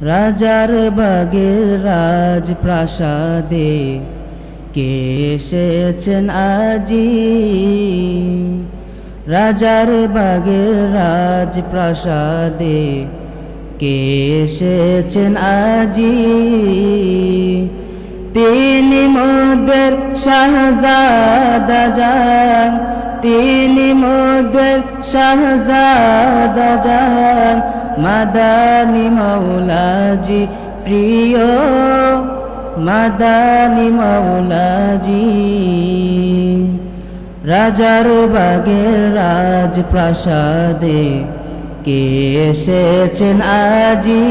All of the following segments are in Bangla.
রাজার বাগের রাজপ্রাসাদে কে এসেছেন আজি? রাজার বাগের রাজপ্রাসাদে কে এসেছেন আজি? তিনি মোদের শাহজাদা যান, তিনি মোদের শাহজাদা যান। মাদানি মৌলাজি প্রিয় মাদানি মৌলাজি রাজার বাগের রাজপ্রাসাদে কে এসেছেন আজি?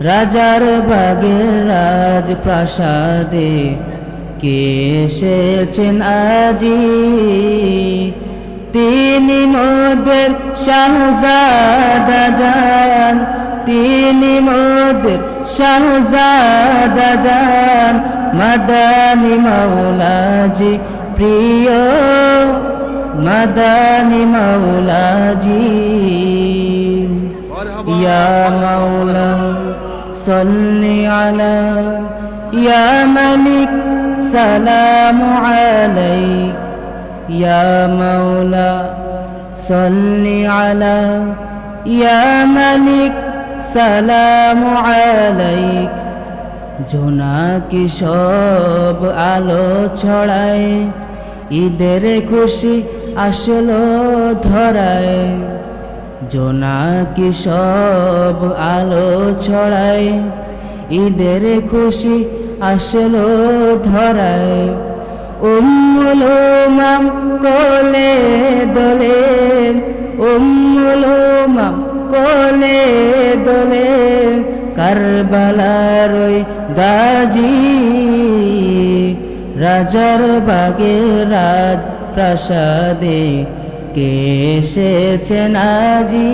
রাজার বাগের রাজপ্রাসাদে কে এসেছেন আজি? তিনি মোদের শাহজাদা যান তিনি মোদের শাহজাদা যান মাদানি মাওলাজি প্রিয় মাদানি মাওলাজি। ইয়া মাওলা সল্লি আলা ইয়া মালিক সালামু আলাইক। يا مولا صل على يا ملك سلام عليك জোনাকি সব আলো ছড়ায় ঈদের খুশি আসলো ধরায় জোনাকি সব আলো ছড়ায় ঈদের খুশি আসলো ধরায় উম্মুল মাম কোলে দোলে উম্মুল মাম কোলে দোলে কারবালার ওই গাজী। রাজার বাগে রাজ প্রাসাদে কে এসেছেন আজি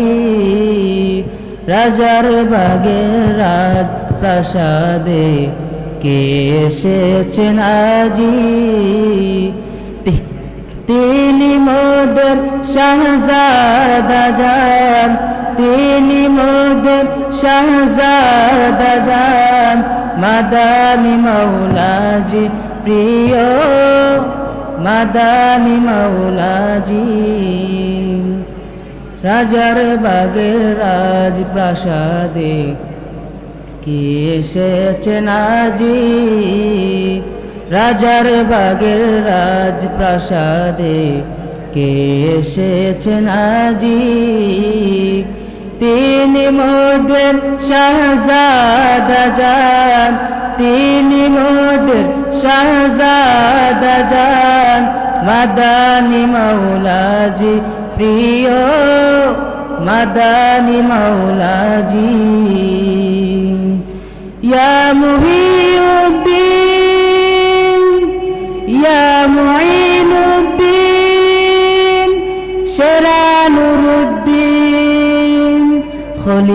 রাজার বাগে রাজ প্রাসাদে কে এসেছেন আজি তিনি মোদের শাহজাদা যান তিনি মোদের শাহজাদা যান মাদানি মৌলাজি প্রিয়, মাদানি মৌলাজি রাজার বাগের রাজ প্রাসাদে কে এসেছেন আজি রাজার বাগের রাজ প্রাসাদে কে এসেছেন আজি তিনি মোদের শাহজাদা যান তিনি মোদের শাহজাদা যান মাদানি মৌলাজি প্রিয় মাদানি মৌলাজি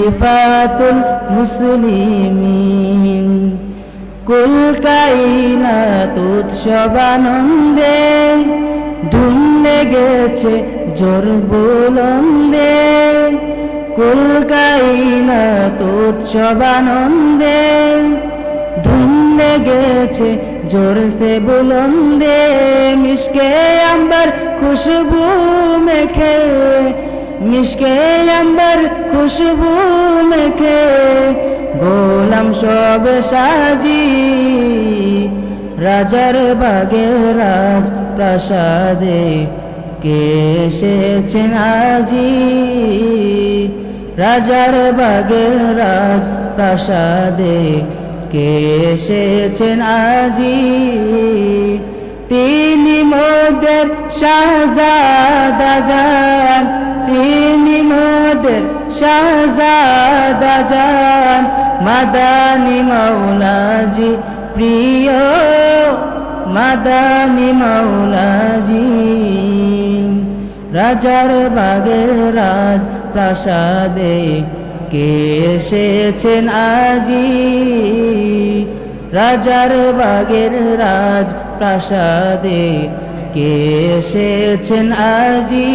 খলিফাতুল মুসলিমিন। কুল কাইনাত উৎসবানন্দে ধুম লেগেছে জোর বুলন্দে। কুল কাইনাত উৎসবানন্দে ধুম লেগেছে জোর সে বুলন্দে। মিশকে আম্বার খুশবু মেখে মিশকে আম্বার খুশবু মেখে গোলাম সব সাজি। রাজার বাগে রাজ প্রাসাদে কে এসেছেন আজি রাজার বাগে রাজ প্রাসাদে কে এসেছেন আজি তিনি মোদের শাহজাদা যান তিনি মোদের শাহজাদা যান মাদানি মৌলাজি প্রিয় মাদানি মৌলাজি রাজার বাগের রাজ প্রাসাদে কে এসেছেন আজি? রাজার বাগের রাজ প্রাসাদে কে এসেছেন আজি?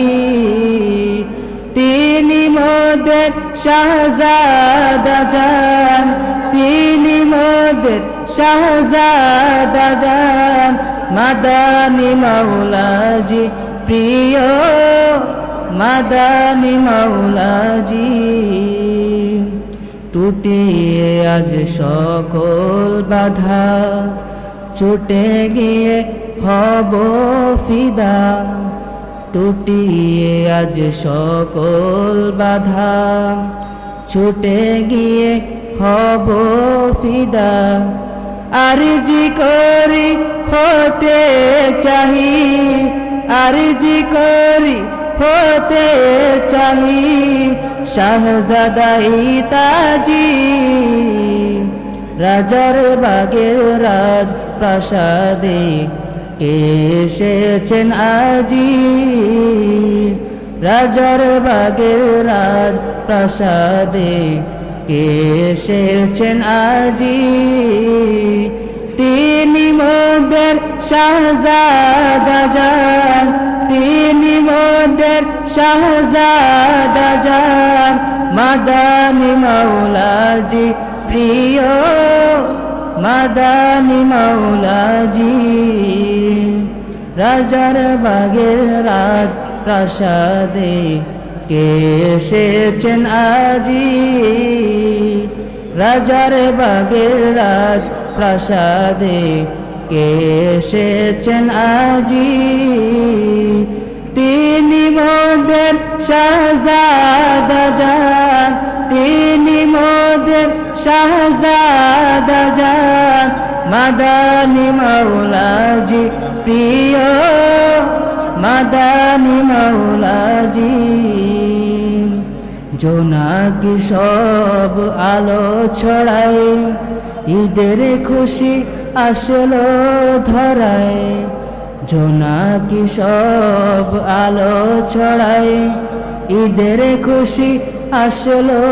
তিনি মোদের শাহজাদ যান তিনি মোদের শাহজাদা যান মাদানি মাওলাজি, প্রিয় মাদানি মাওলাজি। টুটিয়ে আজ সকল বাধা। ছুটে গিয়ে হব ফিদা। টুটিয়ে আজ সকল বাধা। ছুটে গিয়ে হব ফিদা। আরজি করি হতে চাহি আরজি করি হতে চাই। শাহজাদাই তাজি রাজার বাগের রাজ প্রাসাদে এসেছেন আজি? রাজার বাগের রাজ প্রাসাদে এসেছেন আজি? তিনি মোদের শাহজাদা যান তিনি মোদের শাহজাদা যান মাদানি মাওলাজি, প্রিয় মাদানি মাওলাজি। রাজার বাগের রাজ প্রাসাদে কে এসেছেন আজি? রাজার বাগের রাজ প্রাসাদে কে এসেছেন আজি? মোদের শাহজাদা যান তিনি মোদের শাহজাদা যান মাদানি মাওলাজি, প্রিয় মাদানি মাওলাজি, জোনাকি সব আলো ছড়ায় ঈদের খুশি আসলো ধরায় জোনাকি সব আলো ছড়ায়? ঈদের খুশি আসলো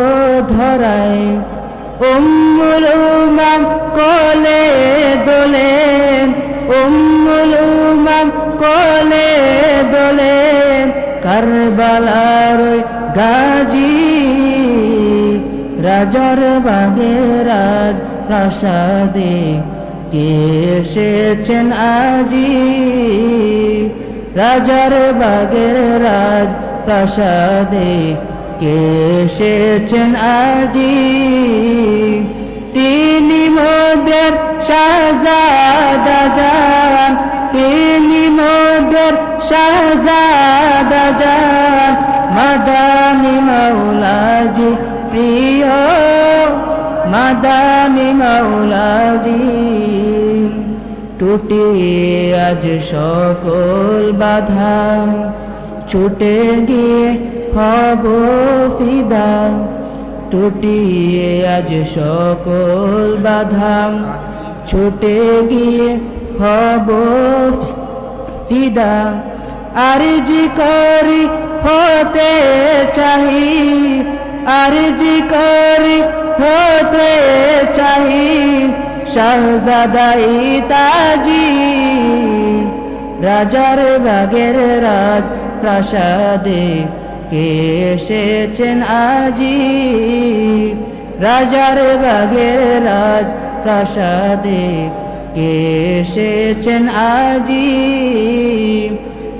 ধরায়। উম্মুলুমাম কোলে দোলেন উম্মুলুমাম কোলে দোলেন, কারবালার গাজী। রাজার বাগের রাজ প্রাসাদে কে এসেছেন আজি রাজার বাগের রাজ প্রাসাদে। কে এসেছেন আজি? তিনি মোদের শাহজাদা যান তিনি মোদের শাহজাদা যান মাদানি মাওলাজি প্রিয়, মাদানি মাওলাজি টুটি আজ সকল বাধা ছুটে গিয়ে হব ফিদা। টুটিয়ে আজ সকল বাধা ছুটে গিয়ে হব ফিদা। আরজি করি হতে চাহি আরজি করি হতে চাহি শাহজাদাই তাজি, রাজার বাগের রাজ প্রাসাদে কে এসেছেন আজি? রাজার বাগের রাজ প্রাসাদে কে এসেছেন আজি?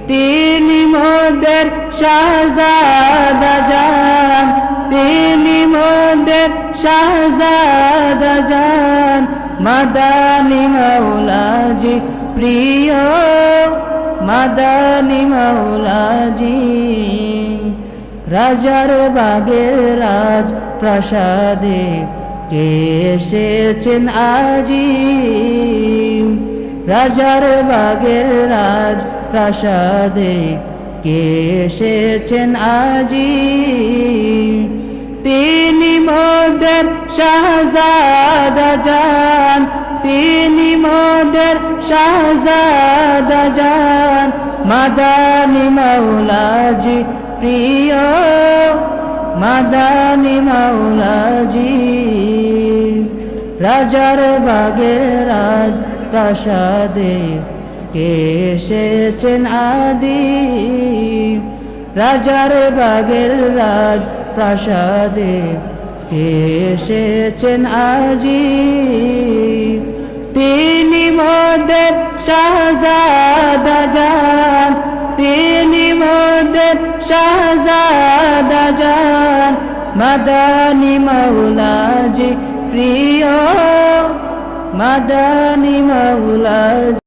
তিনি মোদের শাহজাদা যান তিনি মোদের শাহজাদা যান মাদানি মাওলাজি, প্রিয় মাদানি মাওলাজি, রাজার বাগের রাজ প্রাসাদে কে এসেছেন আজি? রাজার বাগের রাজ প্রাসাদে কে এসেছেন আজি? তিনি মোদের শাহজাদা যান তিনি মোদের শাহজাদা যান মাদানি মাওলাজি প্রিয়, মাদানি মাওলাজি। রাজার বাগের রাজ প্রাসাদে কে এসেছেন আদি? রাজার বাগের রাজ প্রাসাদে কে এসেছেন আজি। তিনি মোদের শাহজাদা জান তিনি মোদের শাহজাদা জান মাদানি মৌলাজি প্রিয়, মাদানি মৌলাজি